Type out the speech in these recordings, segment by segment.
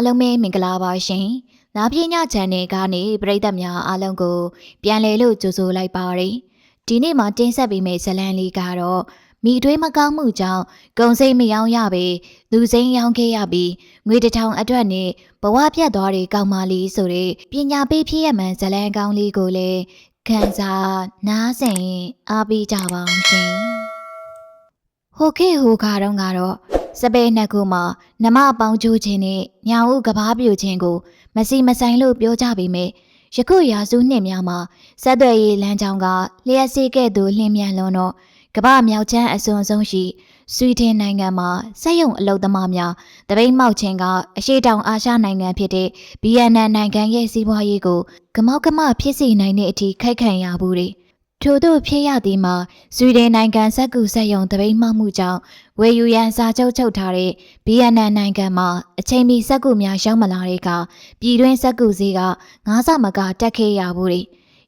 အားလုံးပဲမင်္ဂလာပါရှင်။နာပြည channel ကနေပရိသတ်များအားလုံးကို ပြန်လည်လို့ကြိုဆိုလိုက်ပါရစေ။ဒီနေ့မှာတင်ဆက်ပေးမယ့်ဇာတ်လမ်းလေးကတော့မိသွေးမကောင်းမှုကြောင့်ဂုံစိတ်မယောင်းရပေလူစိမ်းရောင်းခဲ့ရပြီးငွေတစ်ထောင်အတွက်နဲ့ဘဝပြတ်သွားတဲ့ကောင်းမလေးဆိုတဲ့ပညာပေးဖြစ်ရမှန်ဇာတ်လမ်းကောင်းလေးကိုလည်းခန်းစားနားဆင်အားပေးကြပါအောင်ရှင်။ဟိုခေတ်ဟိုခါတော့ကတော့ စပယ်နှစ်ခုမှာနမပေါင်းကျိုးခြင်းနဲ့ညောင်ဥကဘာပြိုခြင်းကို မစီမဆိုင်လို့ပြောကြပေမဲ့ယခုရာစုနှစ်များမှာဆက်သွယ်ရေးလမ်းကြောင်းကလျှက်စီးကဲ့သို့လျင်မြန်လွန်တော့ကမ္ဘာမြောက်ချမ်းအစွန်ဆုံးရှိဆွီဒင်နိုင်ငံမှာစက်ရုံအလုပ်သမားများတပိတ်မောက်ခြင်းကအရှိတောင်အာရှနိုင်ငံဖြစ်တဲ့ဗီယက်နမ်နိုင်ငံရဲ့စီးပွားရေးကိုကမောက်ကမဖြစ်စေနိုင်တဲ့အထိခိုက်ခံရဘူးတွေထို့သို့ဖြစ်ရသည်မှာဆွီဒင်နိုင်ငံစက်ကူစက်ရုံတပိတ်မောက်မှုကြောင့် ဝယ်ယူရန်စာချုပ်ချုပ်ထားတဲ့ဗီယက်နမ်နိုင်ငံမှာအချိန်မီစက်ကူများရောက်မလာတဲ့ကပြည်တွင်းစက်ကူဈေးကငါးဆမကတက်ခဲ့ရဘူးလေ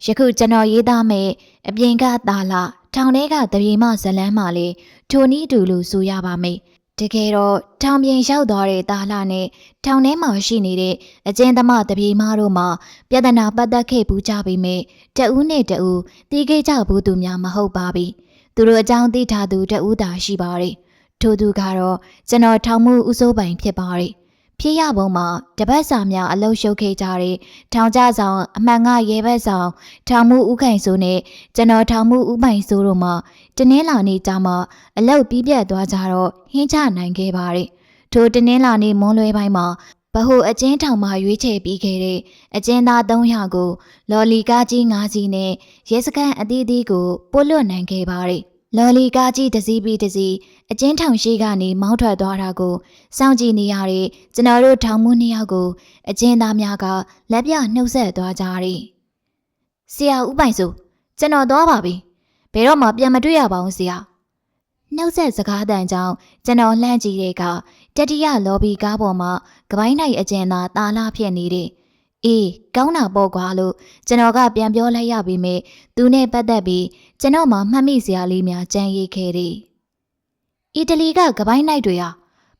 ယခုကျွန်တော်ရေးသားမဲ့အပြင်ကသာလာထောင်ထဲကတပြေမဇလန်းမှလေထိုနည်းတူလို့ဆိုရပါမယ်တကယ်တော့ထောင်ပြင်ရောက်သွားတဲ့တာလာနဲ့ထောင်ထဲမှာရှိနေတဲ့အကျဉ်းသမားတပြေမတို့မှာပြဿနာပတ်သက်ခဲ့ပူးကြပေမဲ့တဦးနဲ့တဦးတီးခဲ့ကြဘူးသူများမဟုတ်ပါဘူးသူတို့အကြောင်းသိထားသူတဦးသာရှိပါတယ် ထို့သူကတော့ကျွန်တော်ထောင်မှုဥစိုးပိုင်ဖြစ်ပါတယ်ဖြစ်ရပုံမှာတပတ်စာများအလုရှုပ်ခဲ့ကြတဲ့ထောင်ကြဆောင်အမှန်ကရဲဘက်ဆောင်ထောင်မှုဥခိုင်ဆိုနဲ့ကျွန်တော်ထောင်မှုဥပိုင်ဆိုတို့မှာတနင်္လာနေ့ကျမှအလုပြီးပြတ်သွားကြတော့ဟင်းချနိုင်ခဲ့ပါတယ်ထိုတနင်္လာနေ့မွန်းလွဲပိုင်းမှာဗဟုအကျဉ်းထောင်မှာရွေးချယ်ပြီးခဲ့တဲ့အကျဉ်းသား300ကိုလော်လီကားကြီး9စီးနဲ့ရဲစခန်းအသီးသီးကိုပို့လွတ်နိုင်ခဲ့ပါတယ် လော်လီကားကြီးတစ်စီးပြီးတစ်စီးအကျဉ်းထောင်ရှိကနေမောင်းထွက်သွားတာကိုစောင့်ကြည့်နေရတဲ့ကျွန်တော်တို့ထောင်မှုနှစ်ယောက်ကိုအကျဉ်းသားများကလက်ပြနှုတ်ဆက်သွားကြတယ်။ဆရာဦးပိုင်စုကျွန်တော်သွားပါပြီ။ဘယ်တော့မှပြန်မတွေ့ရပါဘူးဆရာ။နှုတ်ဆက်စကားတန်ကြောင့်ကျွန်တော်လှမ်းကြည့်တဲ့အခါတတိယလော်ဘီကားပေါ်မှာကပိုင်းနိုင်အကျဉ်းသားတာလာဖြစ်နေတဲ့ အေးကောင်းတာပေါ့ကွာလို့ကျွန်တော်ကပြန်ပြောလိုက်ရပေမဲ့သူနဲ့ပတ်သက်ပြီးကျွန်တော်မှမှတ်မိစရာလေးများကြံရည်ခဲ့တယ်။အီတလီကကပိုင်းနိုင်တွေဟာ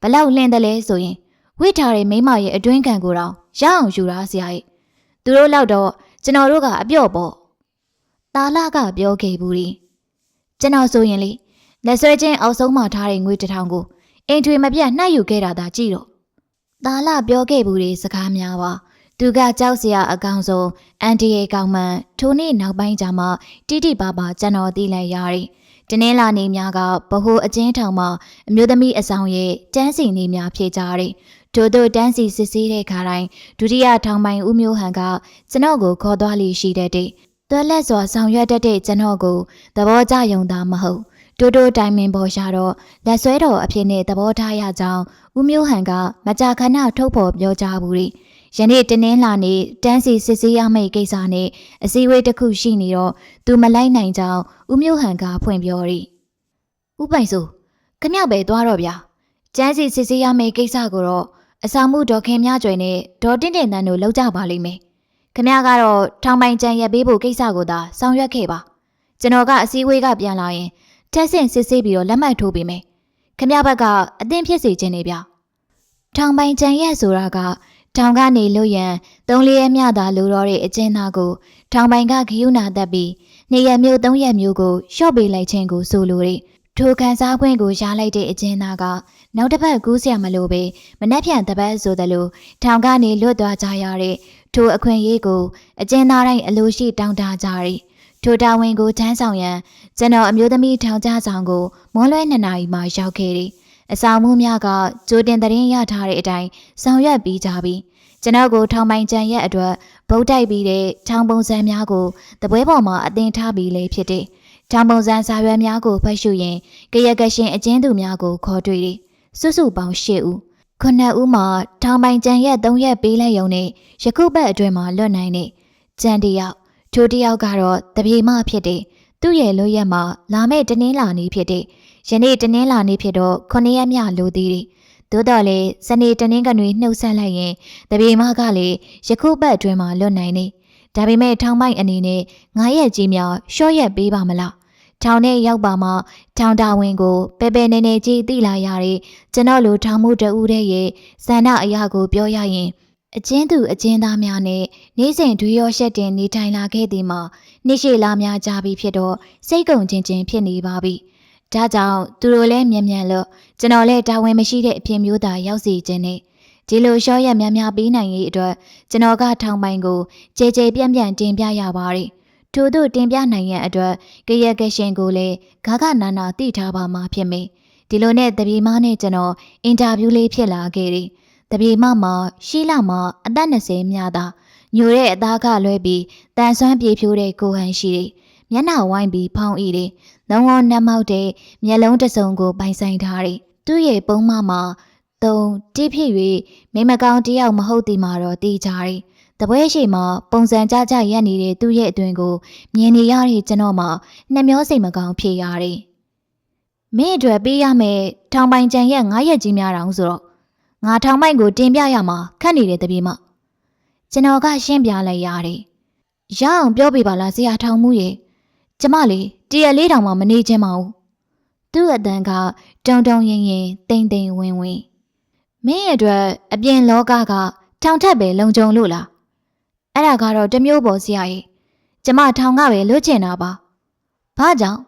ဘလောက်လင်းတယ်လဲဆိုရင်ဝိထားတဲ့မိမရဲ့အတွင်းခံကိုတော့ရအောင်ယူတာဆရာရဲ့။သူတို့လောက်တော့ကျွန်တော်တို့ကအပြော့ပေါ့။တာလာကပြောခဲ့ဘူးလေ။ကျွန်တော်ဆိုရင်လေလက်ဆွဲချင်းအောက်ဆုံးမှထားတဲ့ငွေတစ်ထောင်ကိုအိမ်ထွေမပြတ်နှိုက်ယူခဲ့တာသာကြည့်တော့။တာလာပြောခဲ့ဘူးလေစကားများပါ။ သူကကြောက်စရာအကောင်ဆုံးအန်တီရဲ့ကောင်မှန်ထိုနေ့နောက်ပိုင်းကျမှတိတိပါပါကျွန်တော်သိလိုက်ရတယ်။တနင်္လာနေ့များကဗဟိုအကျဉ်းထောင်မှာအမျိုးသမီးအဆောင်ရဲ့တန်းစီနေများဖြစ်ကြတယ်။ထို့သောတန်းစီစစ်ဆေးတဲ့ခါတိုင်းဒုတိယထောင်ပိုင်ဦးမျိုးဟန်ကကျွန်တော်ကိုခေါ်သွားလိရှိတဲ့တဲ့။တွက်လက်စွာဆောင်ရွက်တတ်တဲ့ကျွန်တော်ကိုသဘောကျယုံတာမဟုတ်။တိုးတိုးတိုင်မင်ပေါ်ရှာတော့လက်ဆွဲတော်အဖြစ်နဲ့သဘောထားရကြောင်းဦးမျိုးဟန်ကမကြာခဏထုတ်ဖော်ပြောကြားဘူးလေ။ ယနေ့တနင်္လာနေ့တန်းစီစစ်ဆေးရမယ့်ကိစ္စနဲ့အစည်းအဝေးတစ်ခုရှိနေတော့သူမလိုက်နိုင်ကြောင်းဦးမျိုးဟန်ကဖွင့်ပြောရီဥပိုင်စုခမပဲသွားတော့ဗျာကျန်းစီစစ်ဆေးရမယ့်ကိစ္စကိုတော့အဆောင်မှုဒေါ်ခင်မြကျွယ်နဲ့ဒေါ်တင့်တင်တန်းတို့လောက်ကြပါလိမ့်မယ်ခမကတော့ထောင်ပိုင်ကြံရက်ပေးဖို့ကိစ္စကိုသာဆောင်ရွက်ခဲ့ပါကျွန်တော်ကအစည်းအဝေးကပြန်လာရင်တက်ဆင့်စစ်ဆေးပြီးတော့လက်မှတ်ထိုးပေးမယ်ခမဘက်ကအသင်ဖြစ်စေခြင်းနေဗျထောင်ပိုင်ကြံရက်ဆိုတာက ထောင်ကနေလွတ်ရန်သုံးလေးရက်မျှသာလိုတော့တဲ့အကျဉ်းသားကိုထောင်ပိုင်ကဂယုဏတက်ပြီးနေရက်မျိုးသုံးရက်မျိုးကိုရှော့ပေးလိုက်ခြင်းကိုဆိုလိုတဲ့ထိုခံစားခွင့်ကိုရလိုက်တဲ့အကျဉ်းသားကနောက်တစ်ပတ်ကူးစရာမလိုပဲမနှက်ဖြန်တစ်ပတ်ဆိုသလိုထောင်ကနေလွတ်သွားကြရတဲ့ထိုအခွင့်အရေးကိုအကျဉ်းသားတိုင်းအလိုရှိတောင်းတကြတယ်ထိုတာဝန်ကိုထမ်းဆောင်ရန်ကျွန်တော်အမျိုးသမီးထောင်ကြဆောင်ကိုမွန်းလွဲ2နာရီမှရောက်ခဲ့တယ် အဆောင်မှုများကကြိုတင်သတင်းရထားတဲ့အတိုင်းဆောင်ရွက်ပြီးကြပြီကျွန်တော်ကိုထောင်ပိုင်ကြံရက်အတွက်ဗုတ်တိုက်ပြီးတဲ့ထောင်ပုံစံများကိုတပွဲပေါ်မှာအသင်ထားပြီးလေဖြစ်တဲ့ထောင်ပုံစံစာရွက်များကိုဖတ်ရှုရင်ကရကရှင်အကျဉ်းသူများကိုခေါ်တွေ့တယ်စုစုပေါင်း၈ဦးခုနှစ်ဦးမှာထောင်ပိုင်ကြံရက်၃ရက်ပေးလိုက်ရုံနဲ့ယခုပတ်အတွင်းမှာလွတ်နိုင်တဲ့ကြံတယောက်ထိုတယောက်ကတော့တပြေမဖြစ်တဲ့သူ့ရဲ့လွတ်ရက်မှာလာမယ့်တနင်္လာနေ့ဖြစ်တဲ့ ယနေ့တနင်္လာနေ့ဖြစ်တော့ခုနှစ်ရက်မြလိုသေးတယ်သို့တော်လည်းစနေတနင်္ဂနွေနှုတ်ဆက်လိုက်ရင်တပြေမကလည်းယခုပတ်အတွင်းမှာလွတ်နိုင်နေဒါပေမဲ့ထောင်ပိုင်အနေနဲ့ငါရဲ့ကြီးများရှော့ရက်ပေးပါမလားထောင်ထဲရောက်ပါမှထောင်တာဝန်ကိုပဲပဲနေနေကြည့်သိလာရတဲ့ကျွန်တော်လိုထောင်မှုတဦးတဲ့ရဲ့ဆန္ဒအရာကိုပြောရရင်အချင်းသူအချင်းသားများနဲ့နေ့စဉ်ဒွေရောရှက်တင်နေထိုင်လာခဲ့သည်မှာနေ့ရှိလာများကြပြီဖြစ်တော့စိတ်ကုန်ချင်းချင်းဖြစ်နေပါပြီ။ ဒါကြောင့်သူတို့လည်းမြန်မြန်လို့ကျွန်တော်လည်းတာဝန်မရှိတဲ့အဖြစ်မျိုးသာရောက်စီခြင်းနဲ့ဒီလိုရှော့ရက်များများပြီးနိုင်ရေးအတွက်ကျွန်တော်ကထောင်ပိုင်ကိုကြဲကြဲပြန့်ပြန့်တင်ပြရပါတယ်။ထို့သို့တင်ပြနိုင်ရန်အတွက်ကရက်ကရှင်ကိုလည်းဂါဂနာနာတိထားပါမှာဖြစ်မေ။ဒီလိုနဲ့တပီမနဲ့ကျွန်တော်အင်တာဗျူးလေးဖြစ်လာခဲ့တယ်။တပီမမှာရှီလာမှာအသက်20မြသာညိုတဲ့အသားကလွဲပြီးတန်ဆွမ်းပြေဖြိုးတဲ့ကိုဟန်ရှိတယ်။မျက်နှာဝိုင်းပြီးဖောင်းဤတယ်။ လုံးဝနှက်မောက်တဲ့မျက်လုံးတစ်စုံကိုပိုင်ဆိုင်ထားတယ်။သူ့ရဲ့ပုံမမှာသုံးတိဖြစ်၍မိမကောင်းတယောက်မဟုတ်သည်မှာတော့တီးကြတယ်။တပွဲရှိမှာပုံစံကြကြရက်နေတဲ့သူ့ရဲ့အတွင်ကိုမြင်နေရတဲ့ကျွန်တော်မှနှမျောစိတ်မကောင်းဖြစ်ရတယ်။မင်းအတွက်ပေးရမယ်ထောင်ပိုင်ကြံရဲ့9ရက်ကြီးများတောင်ဆိုတော့ငါထောင်ပိုင်ကိုတင်ပြရမှာခက်နေတဲ့တပြေမကျွန်တော်ကရှင်းပြလိုက်ရတယ်။ရအောင်ပြောပြပါလားဆရာထောင်မှုရေကျမလေး တရလေးတောင်မှမနေခြင်းမအောင်သူ့အတန်ကတုံတုံရင်ရင်တိမ်တိမ်ဝင်းဝင်းမင်းရဲ့အတွက်အပြင်လောကကထောင်ထက်ပဲလုံခြုံလို့လားအဲ့ဒါကတော့တစ်မျိုးပေါ်ဆရာကြီးကျမထောင်ကပဲလွတ်ချင်တာပါဘာကြောင့်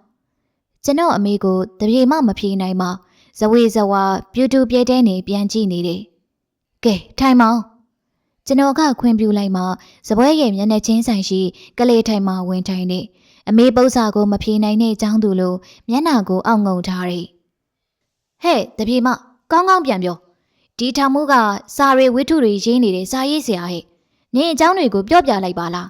ကျွန်တော်အမေကိုတပြေမမဖြေနိုင်မှဇဝေဇဝါပြူတူပြဲတဲနေပြန်ကြည့်နေတယ်ကဲထိုင်မောင်ကျွန်တော်ကခွင့်ပြုလိုက်မှဇပွဲရဲ့မျက်နှာချင်းဆိုင်ရှိကလေးထိုင်မှဝင်ထိုင်နေ အမေပု္ပ္ပာကိုမဖြေနိုင်တဲ့အကြောင်းသူလိုမျက်နှာကိုအောက်ငုံထားတယ်ဟဲ့တပြေမကောင်းကောင်းပြန်ပြောဒီထောင်မှုကစာရီဝိထုတွေရေးနေတဲ့စာရေးဆရာဟဲ့နင်အကြောင်းတွေကိုပြောပြလိုက်ပါလား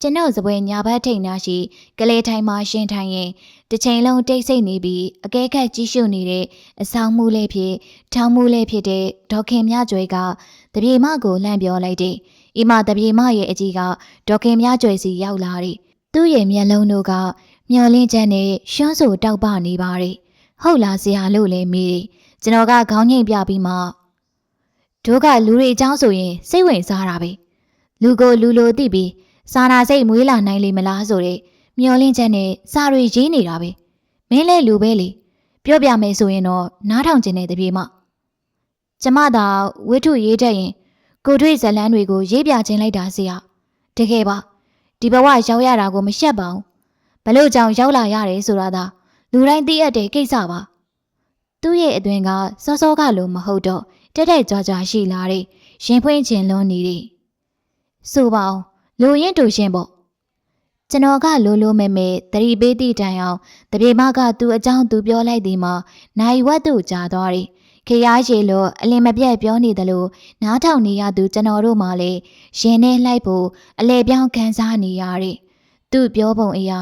ကျွန်တော်စပွဲညာဘက်ထိန်နာရှိကလေးထိုင်မှရှင်းထိုင်ရင်တစ်ချိန်လုံးတိတ်ဆိတ်နေပြီးအကဲခတ်ကြီးရှုနေတဲ့အဆောင်မှုလေးဖြစ်ထောင်မှုလေးဖြစ်တဲ့ဒေါခင်မြကျွဲကတပြေမကိုလှမ်းပြောလိုက်တယ်။ဤမှာတပြေမရဲ့အကြီးကဒေါခင်မြကျွဲစီရောက်လာတယ်။ သူ့ရဲ့မျက်လုံးတို့ကမျောလင်းချက်နဲ့ရှွန်းဆိုတောက်ပနေပါတယ်။ဟုတ်လားဆရာလို့လည်းမေးတယ်။ကျွန်တော်ကခေါင်းငိတ်ပြပြီးမှတို့ကလူတွေအကြောင်းဆိုရင်စိတ်ဝင်စားတာပဲလူကိုလူလိုသိပြီးစာနာစိတ်မွေးလာနိုင်လိမ့်မလားဆိုတဲ့မျောလင့်ချက်နဲ့စာတွေရေးနေတာပဲမင်းလဲလူပဲလေပြောပြမယ်ဆိုရင်တော့နားထောင်ကျင်တဲ့တပြေမကျမသာဝိထုရေးတတ်ရင်ကိုထွေးဇလန်းတွေကိုရေးပြခြင်းလိုက်တာစီရတကယ်ပါ ဒီဘဝရောက်ရတာကိုမရှက်ပါဘူးဘလို့ကြောင့်ရောက်လာရတယ်ဆိုတာသာလူတိုင်းသိရတဲ့ကိစ္စပါသူ့ရဲ့အတွင်ကစောစောကလိုမဟုတ်တော့တက်တက်ကြွကြွရှိလာတဲ့ရင်ဖွင့်ခြင်းလွန်နေတယ်ဆိုပါအောင်လူရင်တူရှင်ပေါ့ကျွန်တော်ကလိုလိုမဲမဲတတိပေးသည့်တိုင်အောင်တပြေမကသူ့အကြောင်းသူပြောလိုက်သည်မှာနိုင်ဝတ်သူကြာသွားတယ် ခရီးရေလို့အလင်မပြတ်ပြောနေတယ်လို့နားထောင်နေရသူကျွန်တော်တို့မှလည်းရင်ထဲလိုက်ဖို့အလေပြောင်းခံစားနေရတယ်သူ့ပြောပုံအရာ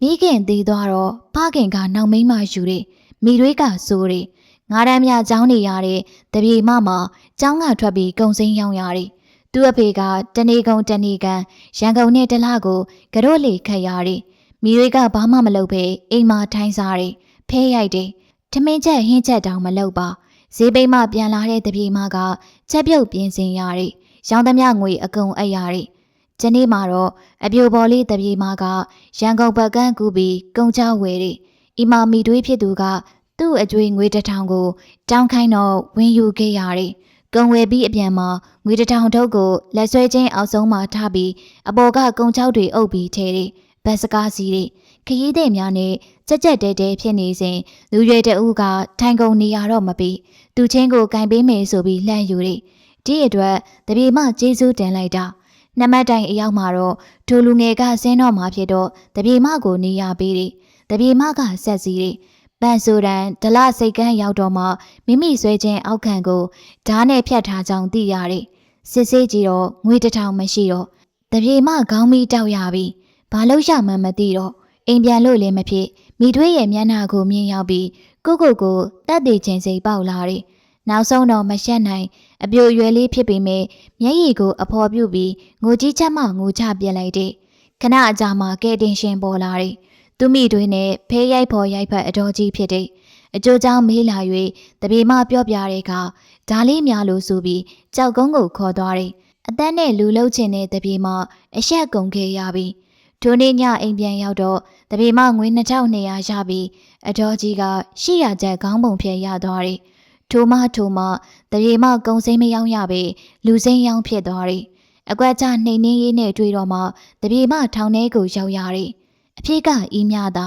မိခင်သေးသွားတော့ဖခင်ကနောက်မိန်းမယူတယ်မိတွေကစိုးတယ်ငါးတန်းမြကျောင်းနေရတဲ့တပြေမမှာကျောင်းကထွက်ပြီးကုံစိမ်းရောင်းရတယ်သူ့အဖေကတနေကုန်တနေကန်ရန်ကုန်နဲ့တလကိုကြော့လေခတ်ရတယ်မိတွေကဘာမှမလုပ်ဘဲအိမ်မှာထိုင်းစားတယ်ဖဲရိုက်တယ် ထမင်းချက်ဟင်းချက်တောင်မလုပ်ပါဈေးပိတ်မှပြန်လာတဲ့တပြေမကချက်ပြုတ်ပြင်ဆင်ရတယ်ရောင်းသမျှငွေအကုန်အပ်ရတယ်ဒီနေ့မှာတော့အပြိုပေါ်လေးတပြေမကရန်ကုန်ဘက်ကန်းကူပြီးကုံချဝယ်တယ်အီမာမီတွေးဖြစ်သူကသူ့အကျွေးငွေတစ်ထောင်ကို တောင်းခိုင်းတော့ဝင်ယူခဲ့ရတယ်။ကုံဝယ်ပြီးအပြန်မှာငွေတစ်ထောင်ထုတ်ကိုလက်ဆွဲချင်းအောက်ဆုံးမှာထားပြီးအပေါ်ကကုံချောက်တွေအုပ်ပြီးထဲတယ်။ဘတ်စကားစီးတယ်။ ခရီးသည်များနဲ့ကြက်ကြက်တဲတဲဖြစ်နေစဉ်လူရွယ်တအူးကထိုင်ကုန်နေရတော့မပြီးသူချင်းကိုကင်ပေးမယ်ဆိုပြီးလှမ်းယူတယ်။ဒီအတွက်တပြေမကျေးဇူးတင်လိုက်တာ။နမတ်တိုင်အရောက်မှာတော့ဒိုလူငယ်ကဆင်းတော့မှာဖြစ်တော့တပြေမကိုနေရပေးတယ်။တပြေမကဆက်စည်းတယ်။ပန်ဆိုရန်ဒလစိတ်ကန်းရောက်တော့မှမိမိဆွဲခြင်းအောက်ခံကိုဓားနဲ့ဖြတ်ထားကြောင်းသိရတယ်။စစ်ဆေးကြည့်တော့ငွေတစ်ထောင်မရှိတော့တပြေမခေါင်းမီတောက်ရပြီ။ဘာလို့ရမှန်းမသိတော့ အိမ်ပြန်လို့လည်းမဖြစ်မိထွေးရဲ့မျက်နှာကိုမြင်ရောက်ပြီးကိုကိုကိုတတ်သေးခြင်းစိတ်ပေါက်လာတယ်။နောက်ဆုံးတော့မရှက်နိုင် အပြိုရွယ်လေးဖြစ်ပေမဲ့မျက်ရည်ကိုအဖော်ပြုတ်ပြီးငိုကြီးချက်မှငိုချပြစ်လိုက်တယ်။ခဏအကြာမှကဲတင်ရှင်ပေါ်လာတယ်။သူမိတွေနဲ့ဖဲရိုက်ဖော်ရိုက်ဖက်အတော်ကြီးဖြစ်တဲ့အကျိုးကြောင့်မေးလာ၍တပေမပြောပြတဲ့အခါဓာလေးများလို့ဆိုပြီးကြောက်ကုန်းကိုခေါ်သွားတယ်။အသက်နဲ့လူလှုပ်ချင်တဲ့တပြေမအဆက်ကုန်ခဲ့ရပြီ။ ထိုနေ့ညအိမ်ပြန်ရောက်တော့တပေမငွေ2200ရပြီးအတော်ကြီးက800ကျပ်ခေါင်းပုံဖြဲရသွားတယ်ထိုမှထိုမှတပေမကုံစိမ်းမရောက်ရပေလူစိမ်းရောင်းဖြစ်သွားတယ်အကွက်ချနှိမ်နှင်းရေးနဲ့တွေ့တော့မှတပေမထောင်ထဲကိုရောက်ရတယ်အဖြစ်ကအီးများသာ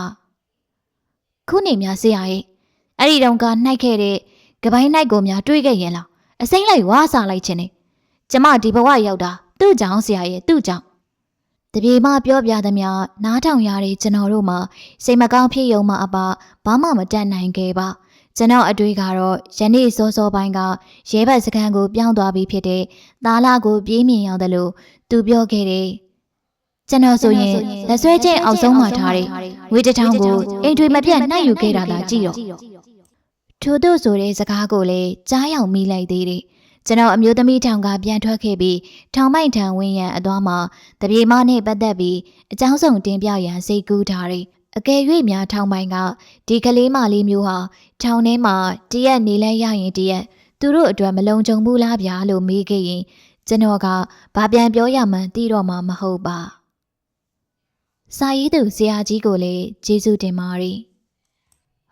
ခုနေများဆရာရဲ့အဲ့ဒီတုန်းကနှိုက်ခဲ့တဲ့ကပိုင်းနှိုက်ကိုများတွေးခဲ့ရင်လားအစိမ့်လိုက်ဝါစားလိုက်ခြင်းနဲ့ကျမဒီဘဝရောက်တာသူ့ကြောင့်ဆရာရဲ့သူ့ကြောင့် တပြေမပြောပြသမျှနားထောင်ရတဲ့ကျွန်တော်တို့မှာစိတ်မကောင်းဖြစ်ယုံမှအပဘာမှမတတ်နိုင်ခဲ့ပါကျွန်တော်အတွေ့ကတော့ယနေ့စောစောပိုင်းကရဲဘက်စခန်းကိုပြောင်းသွားပြီးဖြစ်တဲ့သားလာကိုပြေးမြင်ရောက်တယ်လို့သူပြောခဲ့တယ်ကျွန်တော်ဆိုရင်လက်ဆွဲချင်းအောက်ဆုံးမှာထားတယ်ဝေးတစ်ထောင်ကိုအိမ်ထွေမပြတ်နှိုက်ယူခဲ့တာသာကြည့်တော့ထို့သို့ဆိုတဲ့စကားကိုလည်းကြားရောက်မိလိုက်သေးတယ် ကျွန်တော်အမျိုးသမီးထောင်ကပြန်ထွက်ခဲ့ပြီးထောင်မိုက်ထံဝင်းရန်အသွားမှာတပြေမနဲ့ပတ်သက်ပြီးအကြောင်းစုံတင်ပြရန်စိတ်ကူးထားတယ်အကယ်၍များထောင်ပိုင်းကဒီကလေးမလေးမျိုးဟာထောင်ထဲမှာတရက်နေလဲရရင်တရက်သူတို့အတွက်မလုံခြုံဘူးလားဗျာလို့မေးခဲ့ရင်ကျွန်တော်ကဘာပြန်ပြောရမှန်းသိတော့မှမဟုတ်ပါစာရေးသူဆရာကြီးကိုလည်းကျေးဇူးတင်ပါတယ်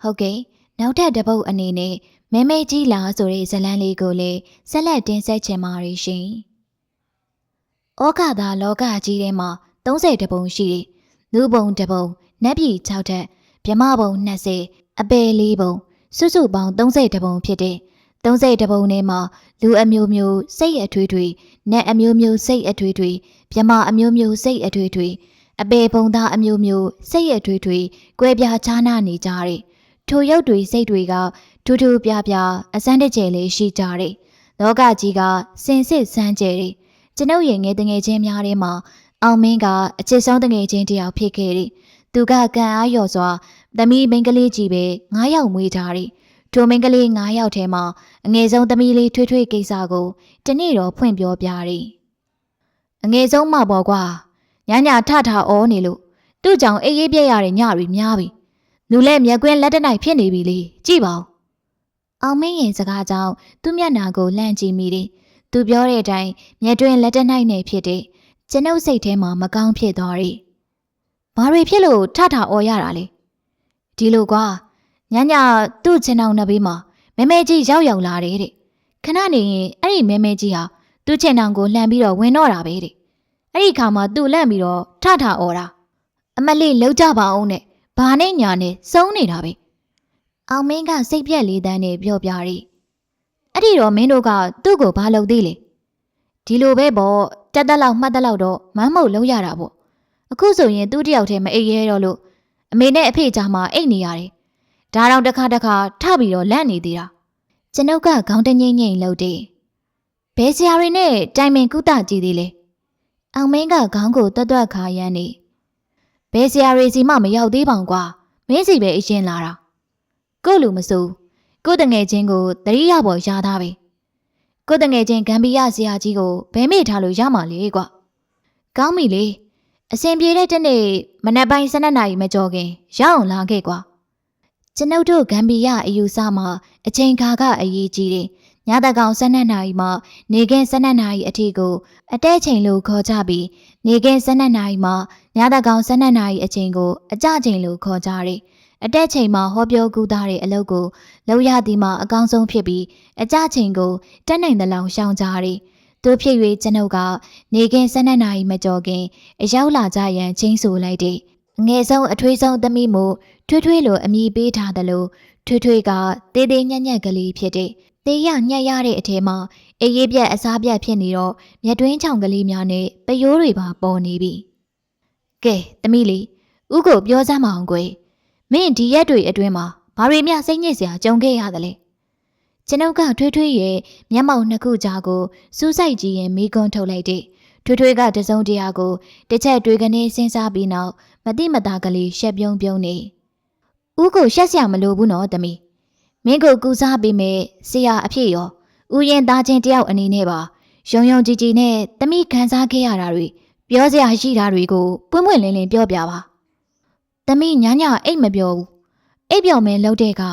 ဟုတ်ကဲ့နောက်ထပ်တစ်ပုတ်အနေနဲ့ မဲမဲကြီးလာဆိုတဲ့ဇလန်းလေးကိုလည်းဆက်လက်တင်ဆက်ချင်ပါတယ်ရှင်။ဩဃသာလောကကြီးထဲမှာ30တပုံရှိတယ်။လူပုံတပုံနက်ပြည်6ထက်မြမပုံ20အပယ်လေးပုံစုစုပေါင်း30တပုံဖြစ်တယ်။30တပုံထဲမှာလူအမျိုးမျိုးစိတ်အထွေးထွေနက်အမျိုးမျိုးစိတ်အထွေးထွေမြမအမျိုးမျိုးစိတ်အထွေးထွေအပေပုံသားအမျိုးမျိုးစိတ်အထွေးထွေကွဲပြားခြားနားနေကြတယ်။ထိုရုပ်တွေစိတ်တွေက ထူးထူးပြားပြားအစမ်းတစ်ကျယ်လေးရှိကြတယ်။လောကကြီးကစင်စစ်စမ်းကြယ်တယ်။ကျွန်ုပ်ရဲ့ငယ်တငယ်ချင်းများထဲမှာအောင်မင်းကအချစ်ဆုံးတငယ်ချင်းတစ်ယောက်ဖြစ်ခဲ့တယ်။သူကကံအားလျော်စွာသမီးမိန်းကလေးကြီးပဲ9ယောက်မွေးထားတယ်။ထိုမိန်းကလေး9ယောက်ထဲမှာအငယ်ဆုံးသမီးလေးထွေးထွေးကိစ္စကိုတနေ့တော့ဖွင့်ပြောပြတယ်။အငယ်ဆုံးမပေါ်ကွာညညာထထအောနေလို့သူ့ကြောင့်အေးအေးပြက်ရတဲ့ညတွေများပြီ။လူလဲမျက်ကွင်းလက်တနိုင်ဖြစ်နေပြီလေကြည့်ပါဦး အောင်မင်းရဲ့စကားကြောင့်သူ့မျက်နာကိုလှမ်းကြည့်မိတယ်။သူပြောတဲ့အတိုင်းမျက်တွင်လက်တနိုင်နေဖြစ်တဲ့ကျွန်ုပ်စိတ်ထဲမှာမကောင်းဖြစ်သွားတယ်။ဘာတွေဖြစ်လို့ထထအော်ရတာလဲ။ဒီလိုကွာညညသူ့ချင်အောင်နှစ်ဘေးမှာမဲမဲကြီးရောက်ရောက်လာတယ်တဲ့။ခဏနေရင်အဲ့ဒီမဲမဲကြီးဟာသူ့ချင်အောင်ကိုလှမ်းပြီးတော့ဝင်တော့တာပဲတဲ့။အဲ့ဒီခါမှာသူ့လန့်ပြီးတော့ထထအော်တာ။အမလေးလှုပ်ကြပါအောင်နဲ့ဘာနဲ့ညာနဲ့စုံနေတာပဲ။ အောင်မင်းကစိတ်ပြက်လေးတန်းနဲ့ပြောပြရီအဲ့ဒီတော့မင်းတို့ကသူ့ကိုဘာလုပ်သေးလဲဒီလိုပဲပေါ့တက်တက်လောက်မှတ်တက်လောက်တော့မမ်းမုတ်လုံးရတာပေါ့အခုဆိုရင်သူ့တယောက်တည်းမအိပ်ရဲတော့လို့အမေနဲ့အဖေကြားမှာအိတ်နေရတယ်ဒါတော့တစ်ခါတစ်ခါထပြီးတော့လန့်နေသေးတာကျွန်ုပ်ကခေါင်းတငိမ့်ငိမ့်လှုပ်တယ်ဘယ်ဆရာတွေနဲ့တိုင်ပင်ကုသကြည့်သေးလဲအောင်မင်းကခေါင်းကိုတွတ်တွတ်ခါရမ်းနေဘယ်ဆရာတွေစီမှမရောက်သေးပါဘူးကွာမင်းစီပဲအရင်လာတာ ကို့လူမစိုးကို့တငယ်ချင်းကိုတတိယပေါ်ရသားပဲကို့တငယ်ချင်းဂမ်ဘီယာဆရာကြီးကိုဘဲမေ့ထားလို့ရမှာလေကွာကောင်းပြီလေအစဉ်ပြေတဲ့တနေ့မနက်ပိုင်း12နာရီမကျော်ခင်ရအောင်လာခဲ့ကွာကျွန်ုပ်တို့ဂမ်ဘီယာအယူဆမှာအချိန်ခါကအရေးကြီးတယ်ညတကောင်12နာရီမှနေကင်း12နာရီအထိကိုအတဲချိန်လို့ခေါ်ကြပြီးနေကင်း12နာရီမှညတကောင်12နာရီအချိန်ကိုအကြချိန်လို့ခေါ်ကြတယ် အတက်ချိန်မှာဟောပြောကူးသားတဲ့အလုပ်ကိုလုပ်ရသည်မှာအကောင်းဆုံးဖြစ်ပြီးအကြချိန်ကိုတက်နိုင်သလောက်ရှောင်ကြရတယ်။သူဖြစ်၍ကျွန်ုပ်ကနေကင်း12နာရီမကျော်ခင်အရောက်လာကြရန်ချင်းဆိုလိုက်တယ်။အငယ်ဆုံးအထွေးဆုံးသမီးမို့ထွေးထွေးလိုအမိပေးထားသလိုထွေးထွေးကတေးသေးညံ့ညံ့ကလေးဖြစ်တဲ့တေးရညက်ရတဲ့အထဲမှာအေးရပြက်အစားပြက်ဖြစ်နေတော့မြက်တွင်းချောင်ကလေးများနဲ့ပယိုးတွေပါပေါ်နေပြီ။ကဲသမီးလေးဥကိုပြောစမ်းမအောင်ကွယ်။ မင်းဒီရက်တွေအတွင်းမှာဘာတွေမျှစိတ်ညစ်စရာကြုံခဲ့ရသလဲကျွန်ုပ်ကထွေးထွေးရဲ့မျက်မှောက်နှစ်ခုကြားကိုစူးစိုက်ကြည့်ရင်မိကွန်းထုတ်လိုက်တဲ့ထွေးထွေးကတစုံတရာကိုတစ်ချက်တွေကနေစဉ်းစားပြီးနောက်မတိမတာကလေးရှက်ပြုံးပြုံးနေဦးကိုရှက်စရာမလိုဘူးနော်တမီးမင်းကိုကူစားပေးမယ်ဆရာအဖြစ်ရောဦးရင်သားချင်းတယောက်အနေနဲ့ပါယုံယုံကြည်ကြည်နဲ့တမိခံစားခဲ့ရတာတွေပြောစရာရှိတာတွေကိုပွင့်ပွင့်လင်းလင်းပြောပြပါ။ သမီးညညအိတ်မပြောဘူး။အိတ်ပြော်မင်းလှုပ်တဲ့က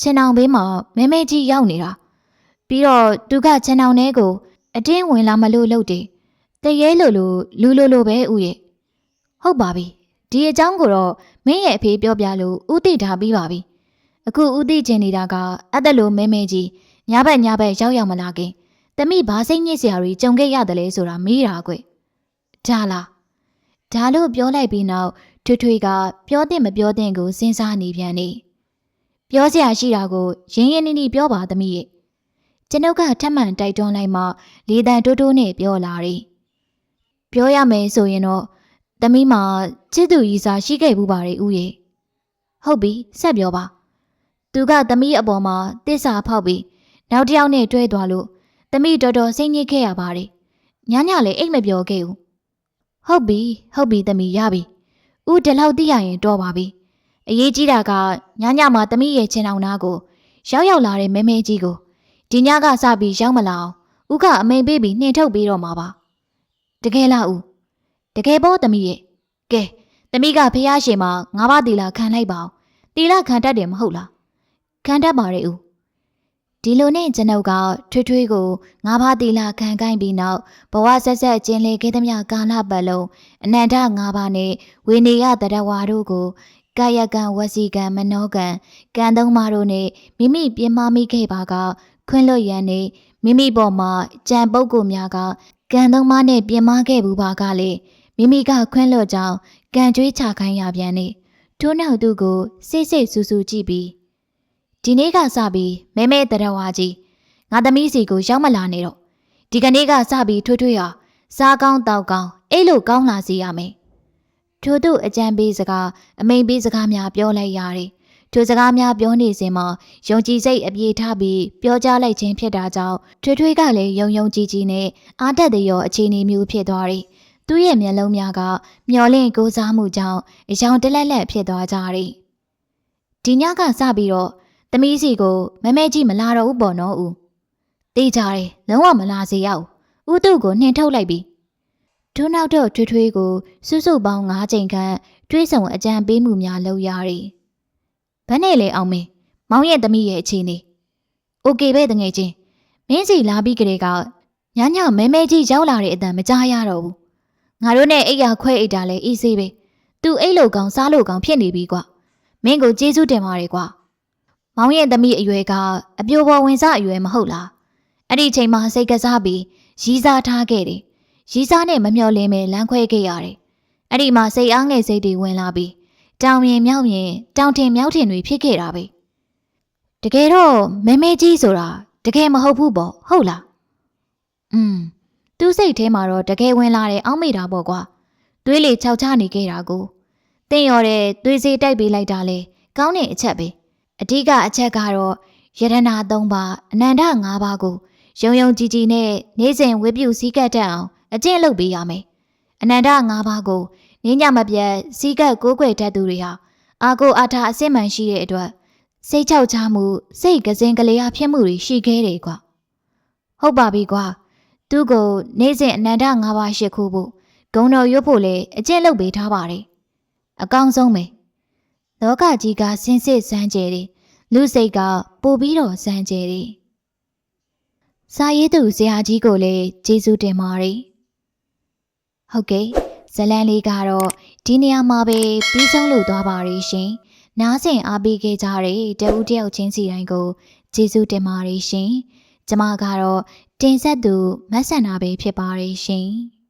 ချင်အောင်ဘေးမှာမဲမဲကြီးရောက်နေတာ။ပြီးတော့သူကချင်အောင်ထဲကိုအတင်းဝင်လာမလို့လှုပ်တယ်။တရေလိုလိုလူလိုလိုပဲဥရဲ့။ဟုတ်ပါပြီဒီအကြောင်းကိုတော့မင်းရဲ့အဖေပြောပြလို့ဥသိထားပြီးပါပြီအခုဥသိချင်နေတာကအသက်လိုမဲမဲကြီးညာဘက်ညာဘက်ရောက်ရောက်မလာခင်တမိဘာစိတ်ညစ်စရာတွေကြုံခဲ့ရတယ်လဲဆိုတာမေးတာကွဒါလားဒါလို့ပြောလိုက်ပြီးနောက် ထွေထွေကပြောတဲ့မပြောတဲ့ကိုစဉ်းစားနေပြန်နေပြောစရာရှိတာကိုရင်းရင်းနှီးနှီးပြောပါသမီးရဲ့ကျွန်ုပ်ကထပ်မံတိုက်တွန်းလိုက်မှလေတံတိုးတိုးနဲ့ပြောလာတယ်ပြောရမယ်ဆိုရင်တော့သမီးမှာချစ်သူကြီးစားရှိခဲ့ဘူးပါလေဦးရဲ့ဟုတ်ပြီဆက်ပြောပါသူကသမီးအပေါ်မှာတစ္ဆာဖောက်ပြီးနောက်တစ်ယောက်နဲ့တွဲသွားလို့သမီးတော်တော်စိတ်ညစ်ခဲ့ရပါတယ်ညညလည်းအိတ်မပြောခဲ့ဘူးဟုတ်ပြီဟုတ်ပြီသမီးရပြီ ဦးဒီလောက်သိရရင်တော်ပါပြီအရေးကြီးတာကညညမှာသမီးရဲ့ချင်းအောင်နာကိုရောက်ရောက်လာတဲ့မဲမဲကြီးကိုဒီညကစပြီးရောက်မလာအောင်ဦးကအမိန်ပေးပြီးနှင်ထုတ်ပေးတော့မှာပါတကယ်လားဦးတကယ်ပေါ့သမီးရဲ့ကဲသမီးကဖះရှင်မှာငါးပါးတီလာခံလိုက်ပါအောင်တီလာခံတတ်တယ်မဟုတ်လားခံတတ်ပါရဲ့ဦး ဒီလိုနဲ့ကျွန်ုပ်ကထွေးထွေးကိုငါးပါးတီလာခံခိုင်းပြီးနောက်ဘဝဆက်ဆက်ကျင်းလေခဲ့သမျှကာလပတ်လုံးအနန္တငါးပါးနဲ့ဝေနေယတရဝါတို့ကိုကာယကံဝစီကံမနောကံကံသုံးပါးတို့နဲ့မိမိပြင်းမမိခဲ့ပါကခွင့်လွတ်ရန်နဲ့မိမိပေါ်မှာကြံပုတ်ကိုများကကံသုံးပါးနဲ့ပြင်းမခဲ့ဘူးပါကလေမိမိကခွင့်လွတ်ကြောင်းကံကြွေးချခိုင်းရပြန်နေထို့နောက်သူကိုစိတ်စိတ်ဆူဆူကြည့်ပြီး ဒီနေ့ကစပြီးမဲမဲတရဝါကြီးငါသမီးစီကိုရောက်မလာနေတော့ဒီကနေ့ကစပြီးထွေးထွေးဟာစားကောင်းတောက်ကောင်းအဲ့လိုကောင်းလာစေရမယ်ထို့သူအကြံပေးစကားအမိန်ပေးစကားများပြောလိုက်ရတယ်ထိုစကားများပြောနေစဉ်မှာယုံကြည်စိတ်အပြေထားပြီးပြောကြားလိုက်ခြင်းဖြစ်တာကြောင့်ထွေထွေးကလည်းယုံယုံကြည်ကြည်နဲ့အားတက်တဲ့ရောအခြေအနေမျိုးဖြစ်သွားတယ်။သူ့ရဲ့မျက်လုံးများကမျောလင့်ကိုးစားမှုကြောင့်အယောင်တလက်လက်ဖြစ်သွားကြတယ်။ဒီညကစပြီးတော့ သမီးစီကိုမမဲကြီးမလာတော့ဘူးပေါ့နော်ဦး။တေးကြတယ်လုံးဝမလာစေရဘူး။ဦးသူ့ကိုနှင်ထုတ်လိုက်ပြီ။ထို့နောက်တော့ထွေထွေးကိုစုစုပေါင်း၅ချိန်ခန့်တွေးဆောင်အကြံပေးမှုများလုပ်ရတယ်။ဘယ်နဲ့လဲအောင်မင်းမောင်ရဲ့သမီးရဲ့အခြေအနေ။ Okay ပဲတငယ်ချင်းမင်းစီလာပြီးကလေးကညညမဲမဲကြီးရောက်လာတဲ့အတန်မကြားရတော့ဘူး။ငါတို့နဲ့အိတ်ရခွဲအိတ်တာလဲအေးဆေးပဲ။ तू အိတ်လို့ကောင်စားလို့ကောင်ဖြစ်နေပြီကွာ။မင်းကိုကျေးဇူးတင်ပါတယ်ကွာ။ မောင်ရဲ့သမီးအရွယ်ကအပြိုပေါ်ဝင်စားအရွယ်မဟုတ်လား။အဲ့ဒီချိန်မှာစိတ်ကစားပြီးရီးစားထားခဲ့တယ်။ရီးစားနဲ့မမျော်လင့်ပဲလမ်းခွဲခဲ့ရတယ်။အဲ့ဒီမှာစိတ်အားငယ်စိတ်တွေဝင်လာပြီးတောင်မြင်မြောက်မြင်တောင်ထင်မြောက်ထင်တွေဖြစ်ခဲ့တာပဲတကယ်တော့မဲမဲကြီးဆိုတာတကယ်မဟုတ်ဘူးပေါ့ဟုတ်လားอืมသူ့စိတ်ထဲမှာတော့တကယ်ဝင်လာတယ်အောက်မေ့တာပေါ့ကွာသွေးလေခြောက်ချနေခဲ့တာကိုတင်းရော်တဲ့သွေးစေးတိုက်ပေးလိုက်တာလေကောင်းတဲ့အချက်ပဲ အဓိကအချက်ကတော့ယရနာ၃ပါးအနန္တ၅ပါးကိုယုံယုံကြည်ကြည်နဲ့နေ့စဉ်ဝေပြုစည်းကပ်တတ်အောင်အကျင့်လုပ်ပေးရမယ်အနန္တ၅ပါးကိုနင်းညမပြတ်စီးကပ်ကိုးကွယ်တတ်သူတွေဟာအာကိုအာထာအစစ်မှန်ရှိတဲ့အတွက်စိတ်ချောက်ချမှုစိတ်ကစင်ကလေးအဖြစ်မှုတွေရှိခဲ့တယ်ကွာဟုတ်ပါပြီကွာသူ့ကိုနေ့စဉ်အနန္တ၅ပါးရှိခိုးဖို့ဂုံတော်ရွတ်ဖို့လေအကျင့်လုပ်ပေးထားပါတယ်အကောင်းဆုံးပဲလောကကြီးကစင်စစ်စမ်းကြယ်တယ် လူစိတ်ကပို့ပြီးတော့စမ်းကြယ်တယ်စာရေးသူဆရာကြီးကိုလည်းကျေးဇူးတင်ပါတယ်ဟုတ်ကဲ့ဇလန်လေးကတော့ဒီနေရာမှာပဲပြီးဆုံးလို့သွားပါရရှင်။နားဆင်အားပေးခဲ့ကြတဲ့တဦးတယောက်ချင်းစီတိုင်းကိုကျေးဇူးတင်ပါတယ်ရှင်။ကျမကတော့တင်ဆက်သူမဆန္ဒပဲဖြစ်ပါရရှင်။